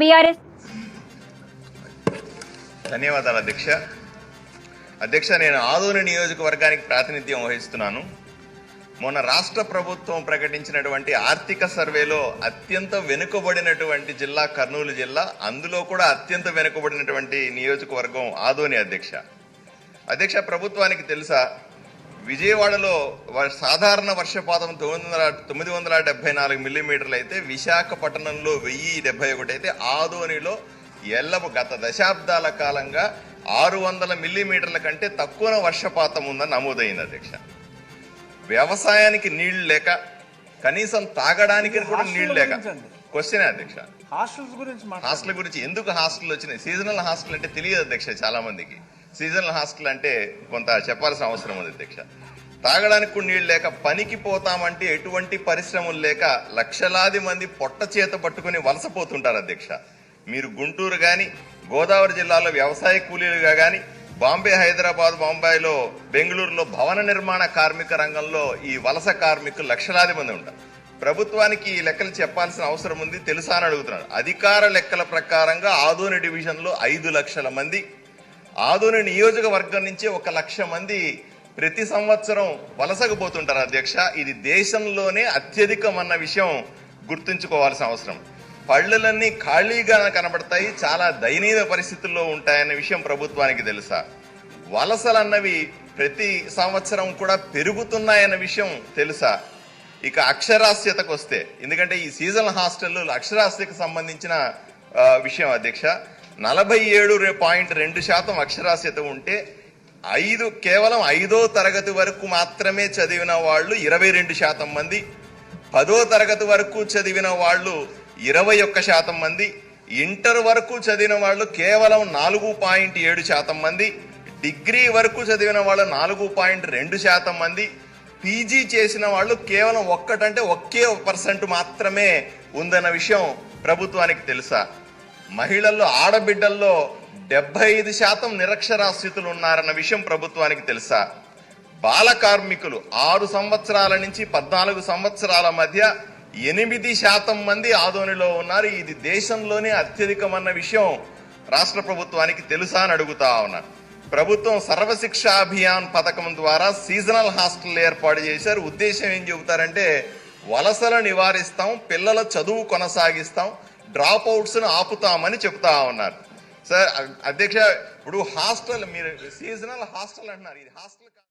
BRS ధన్యవాదాలు అధ్యక్ష. అధ్యక్ష నేను ఆదోని నియోజకవర్గానికి ప్రాతినిధ్యం వహిస్తున్నాను. మొన్న రాష్ట్ర ప్రభుత్వం ప్రకటించినటువంటి ఆర్థిక సర్వేలో అత్యంత వెనుకబడినటువంటి జిల్లా కర్నూలు జిల్లా అందులో కూడా అత్యంత వెనుకబడినటువంటి నియోజకవర్గం ఆదోని అధ్యక్ష. అధ్యక్ష ప్రభుత్వానికి తెలుసా? విజయవాడలో సాధారణ వర్షపాతం తొమ్మిది వందల తొమ్మిది వందల డెబ్బై నాలుగు మిల్లీమీటర్లు అయితే విశాఖపట్నంలో వెయ్యి డెబ్బై ఒకటి అయితే ఆదోనిలో ఎల్లపు గత దశాబ్దాల కాలంగా ఆరు వందల మిల్లీమీటర్ల కంటే తక్కువ వర్షపాతం ఉందని నమోదైంది అధ్యక్ష. వ్యవసాయానికి నీళ్ళు లేక కనీసం తాగడానికి కూడా నీళ్ళు లేక. క్వశ్చనే అధ్యక్ష? హాస్టల్స్ గురించి హాస్టల్ గురించి ఎందుకు హాస్టల్ వచ్చినాయి? సీజనల్ హాస్టల్ అంటే తెలియదు అధ్యక్ష చాలా మందికి సీజనల్ హాస్టల్ అంటే కొంత చెప్పాల్సిన అవసరం ఉంది అధ్యక్ష. తాగడానికి కూడా నీళ్ళు లేక పనికి పోతామంటే ఎటువంటి పరిశ్రమలు లేక లక్షలాది మంది పొట్ట చేత పట్టుకుని వలసపోతుంటారు అధ్యక్ష. మీరు గుంటూరు కానీ గోదావరి జిల్లాలో వ్యవసాయ కూలీలుగా కానీ బాంబే హైదరాబాద్ బొంబాయిలో బెంగళూరులో భవన నిర్మాణ కార్మిక రంగంలో ఈ వలస కార్మికులు లక్షలాది మంది ఉంటారు. ప్రభుత్వానికి ఈ లెక్కలు చెప్పాల్సిన అవసరం ఉంది తెలుసా అని అడుగుతున్నాడు అధికార లెక్కల ప్రకారంగా ఆదోని డివిజన్లో ఐదు లక్షల మంది ఆదోని నియోజకవర్గం నుంచి ఒక లక్ష మంది ప్రతి సంవత్సరం వలసకపోతుంటారు అధ్యక్ష. ఇది దేశంలోనే అత్యధికం అన్న విషయం గుర్తుంచుకోవాల్సిన అవసరం. పళ్ళులన్నీ ఖాళీగా కనబడతాయి చాలా దయనీయ పరిస్థితుల్లో ఉంటాయన్న విషయం ప్రభుత్వానికి తెలుసా? వలసలు అన్నవి ప్రతి సంవత్సరం కూడా పెరుగుతున్నాయన్న విషయం తెలుసా? ఇక అక్షరాస్యతకు వస్తే ఎందుకంటే ఈ సీజనల్ హాస్టల్లో అక్షరాస్యతకు సంబంధించిన విషయం అధ్యక్ష. నలభై ఏడు పాయింట్ రెండు శాతం అక్షరాస్యత ఉంటే ఐదు కేవలం ఐదో తరగతి వరకు మాత్రమే చదివిన వాళ్ళు ఇరవై రెండు శాతం మంది పదో తరగతి వరకు చదివిన వాళ్ళు ఇరవై ఒక్క శాతం మంది ఇంటర్ వరకు చదివిన వాళ్ళు కేవలం నాలుగు పాయింట్ ఏడు శాతం మంది డిగ్రీ వరకు చదివిన వాళ్ళు నాలుగు పాయింట్ రెండు శాతం మంది పీజీ చేసిన వాళ్ళు కేవలం ఒక్కటంటే ఒకే పర్సెంట్ మాత్రమే ఉందన్న విషయం ప్రభుత్వానికి తెలుసా? మహిళల్లో ఆడబిడ్డల్లో డెబ్బై ఐదు శాతం నిరక్షరాస్యతులు ఉన్నారన్న విషయం ప్రభుత్వానికి తెలుసా? బాల కార్మికులు ఆరు సంవత్సరాల నుంచి పద్నాలుగు సంవత్సరాల మధ్య ఎనిమిది శాతం మంది ఆదోనిలో ఉన్నారు. ఇది దేశంలోనే అత్యధికమన్న విషయం రాష్ట్ర ప్రభుత్వానికి తెలుసా అని అడుగుతా ఉన్నాను ప్రభుత్వం సర్వశిక్ష అభియాన్ పథకం ద్వారా సీజనల్ హాస్టల్ ఏర్పాటు చేశారు. ఉద్దేశం ఏం చెబుతారంటే వలసలు నివారిస్తాం పిల్లల చదువు కొనసాగిస్తాం డ్రాప్ అవుట్స్ను ఆపుతామని చెప్తా ఉన్నారు. సార్ అధ్యక్ష ఇప్పుడు హాస్టల్ మీరు సీజనల్ హాస్టల్ అంటున్నారు. ఇది హాస్టల్